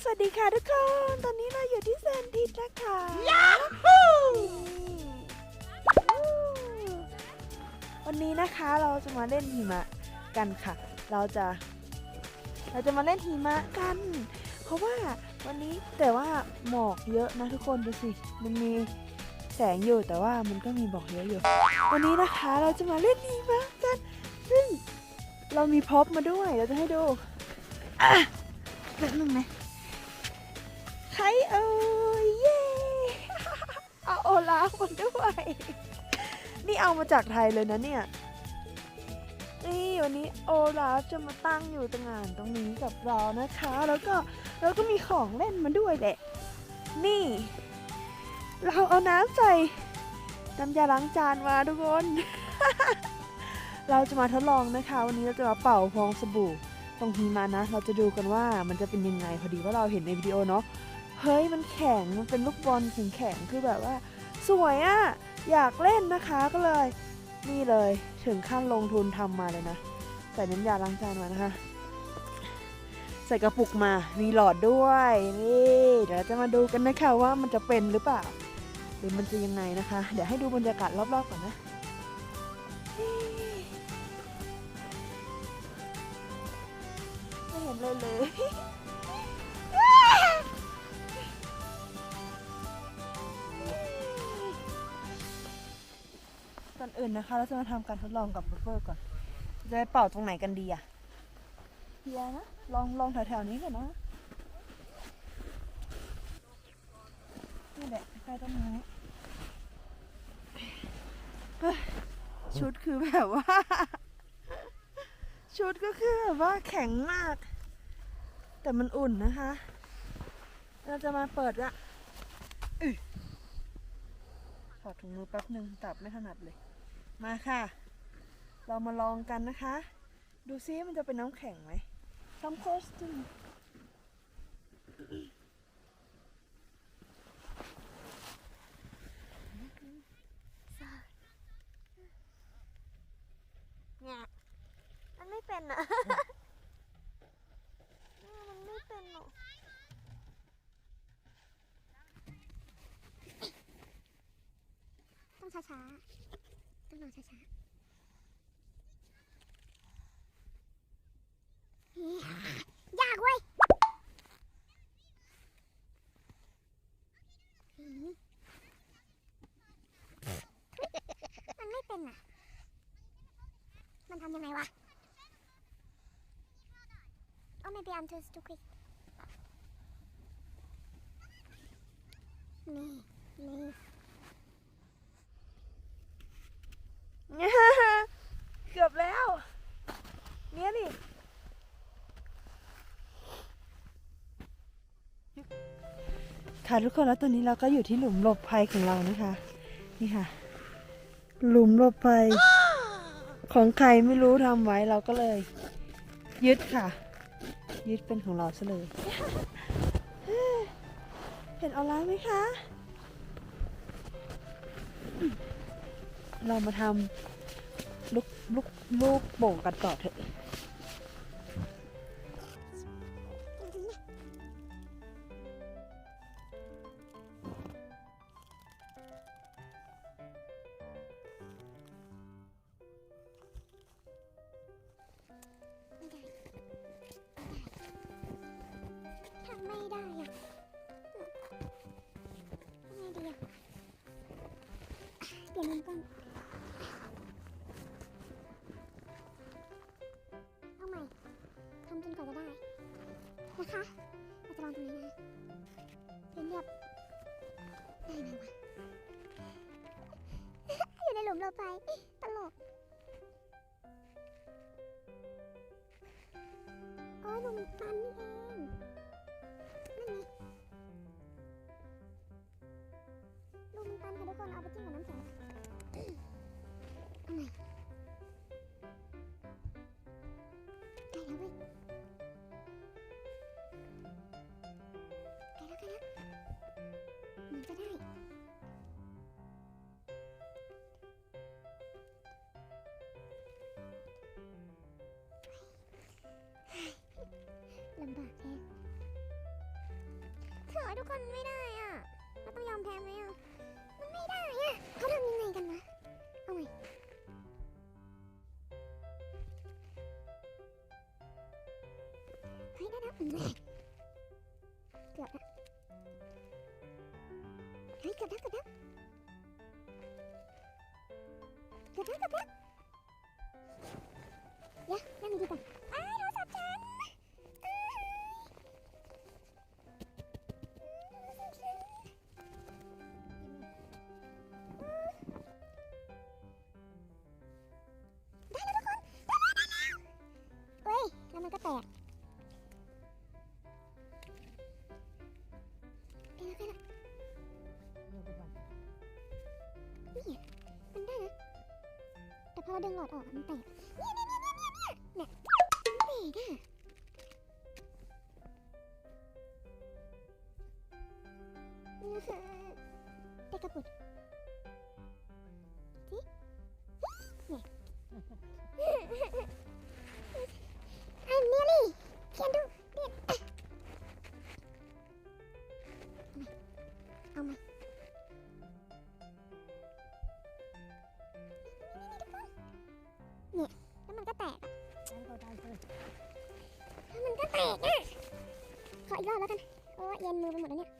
สวัสดีค่ะทุกคน ตอนนี้เราอยู่ที่แซนทิสนะคะยาวันนี้นะคะเราจะมาเล่นหิมะกันค่ะ เราจะ เราจะมาเล่นหิมะกัน เพราะว่าวันนี้แต่ว่าหมอกเยอะนะทุกคนดูสิ มันมีแสงอยู่แต่ว่ามันก็มีหมอกเยอะอยู่ วันนี้นะคะเราจะมาเล่นหิมะกัน ซึ่งเรามีพ็อปมาด้วย เราจะให้ดูอะแบบนึงนะ ใครเอ่ยเย้เอาโอลาฟมาด้วย นี่เอามาจากไทยเลยนะเนี่ย นี่วันนี้โอลาฟจะมาตั้งอยู่ตรงงานตรงนี้กับเรานะคะ แล้วก็แล้วก็มีของเล่นมาด้วยแหละ นี่ เราเอาน้ำใส่น้ำยาล้างจานมาทุกคน เราจะมาทดลองนะคะ วันนี้เราจะมาเป่าฟองสบู่ตรงหิมะนะ เราจะดูกันว่ามันจะเป็นยังไงพอดีว่าเราเห็นในวิดีโอเนาะ เฮ้ยมันแข็งมันเป็นลูกบอลแข็งๆคือแบบว่า สวยอะ่ะอยากเล่นนะคะก็เลย นี่เลยถึงขั้นลงทุนทำมาเลยนะใส่น้ำยาล้างจานมานะคะ ใส่กระปุกมามีหลอดด้วยนี่เดี๋ยวเราจะมาดูกันนะคะว่ามันจะเป็นหรือเปล่าหรือมันจะยังไงนะคะ เดี๋ยวให้ดูบรรยากาศรอบๆก่อนนะไม่เห็นเลยเลย อนอื่นนะคะ เราจะมาทำการทดลองกับบัฟเฟอร์ก่อน จะไปเป่าตรงไหนกันดีอะเฮียนะ ลองลองแถวๆนี้ก่อนนะนี่แหละใกล้ต้นไม้เฮ้ยชุดคือแบบว่า ชุดก็คือแบบว่าแข็งมาก แต่มันอุ่นนะคะ เราจะมาเปิดละอึถอดถุงมือแป๊บหนึ่งตับไม่ถนัดเลย มาค่ะ เรามาลองกันนะคะ ดูซิมันจะเป็นน้ำแข็งไหม Come close to me เนี่ยมันไม่เป็นอะเนี่ยมันไม่เป็นหรอกต้องช้าๆ ต้องลองช้าๆยากเว้ยมมันไม่เป็นอะ มันทำยังไงวะ Oh maybe I'm just too quick นี่นี่ เกือบแล้ว เนี่ยนี่ ค่ะทุกคนแล้วตอนนี้เราก็อยู่ที่หลุมหลบภัยของเรานะคะ นี่ค่ะ หลุมหลบภัย ของใครไม่รู้ทำไว้เราก็เลย ยึดค่ะ ยึดเป็นของเราซะเลยเห็นออร่าไหมคะเรามาทำลูกลูกลูกโป่งกันต่อเถอะ เปลี่ยนมุมกล้องเอาใหม่ทำจนกว่าจะได้ นะคะเราจะลองตรงนี้นะเรียบๆได้ไหมวะอยู่ในหลุมเราไปตลกอ๋อหนุ่มตันนี่เอง เถอะทุกคนไม่ได้อะเราต้องยอมแพ้ไหมอะมันไม่ได้อะเขาทำยังไงกันวะเอาใหม่เฮ้ยได้แล้วเกือบละเฮ้ยเกือบแล้วเกือบแล้วเกือบแล้วเกือบแล้วเดี๋ยวนั่งดีๆก่อนอ้า นี่มันได้นะ แต่พอดึงหลอดออกมันแตกเนี่ยเนี่ยเนี่ยเนี่ยเนี่ยเนี่ยมันแตกอะได้กระปุก เนี่ยแล้วมันก็แตกแล้วมันก็แตกอะขออีกรอบแล้วกันโอ้เย็นมือไปหมดแล้วเนี่ย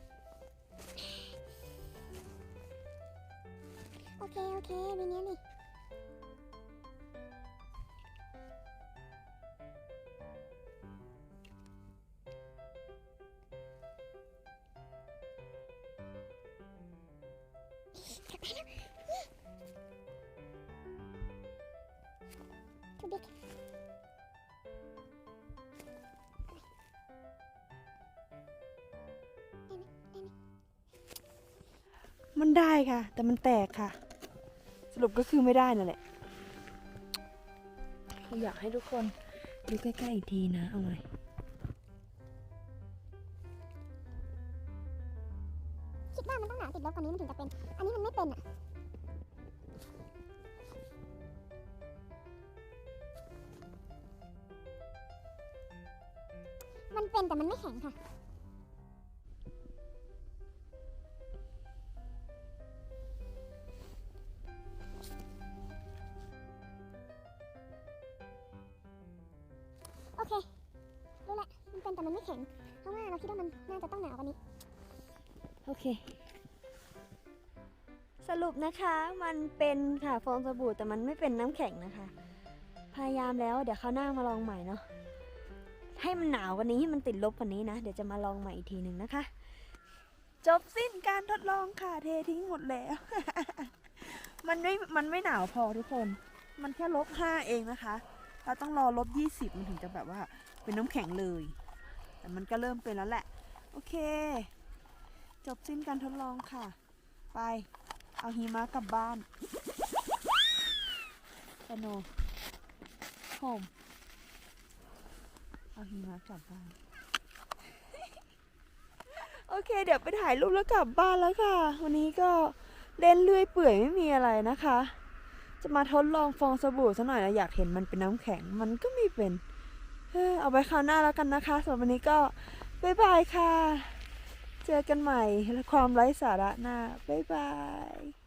โอเคโอเคมีเนี้ยนี่ มันได้ค่ะ แต่มันแตกค่ะ สรุปก็คือไม่ได้นั่นแหละอยากให้ทุกคนดูใกล้ๆอีกทีนะเอาใหม่คิดว่ามันต้องหนาติดลบกว่านี้มันถึงจะเป็น อันนี้มันไม่เป็นอะมันเป็นแต่มันไม่แข็งค่ะ คิดว่ามันน่าจะต้องหนาวกว่านี้ โอเค สรุปนะคะมันเป็นค่ะฟองสบู่แต่มันไม่เป็นน้ำแข็งนะคะ พยายามแล้วเดี๋ยวคราวหน้ามาลองใหม่เนาะให้มันหนาวกว่านี้ให้มันติดลบกว่านี้นะ เดี๋ยวจะมาลองใหม่อีกทีหนึ่งนะคะ จบสิ้นการทดลองค่ะเททิ้งหมดแล้ว มันไม่มันไม่หนาวพอทุกคน มันแค่ลบห้าเองนะคะ เราต้องรอลบยี่สิบมันถึงจะแบบว่าเป็นน้ำแข็งเลย แต่มันก็เริ่มเป็นแล้วแหละ โอเค จบสิ้นการทดลองค่ะ ไป เอาหิมะกลับบ้านสโนโฮมเอาหิมะกลับบ้าน โอเค เดี๋ยวไปถ่ายรูปแล้วกลับบ้านแล้วค่ะ วันนี้ก็เล่นเลื่อยเปื่อยไม่มีอะไรนะคะ จะมาทดลองฟองสบู่ซะหน่อยนะอยากเห็นมันเป็นน้ำแข็ง มันก็ไม่เป็น เอาไว้คราวหน้าแล้วกันนะคะสำหรับวันนี้ก็บ๊ายบายค่ะ เจอกันใหม่ความไร้สาระหน้าบ๊ายบาย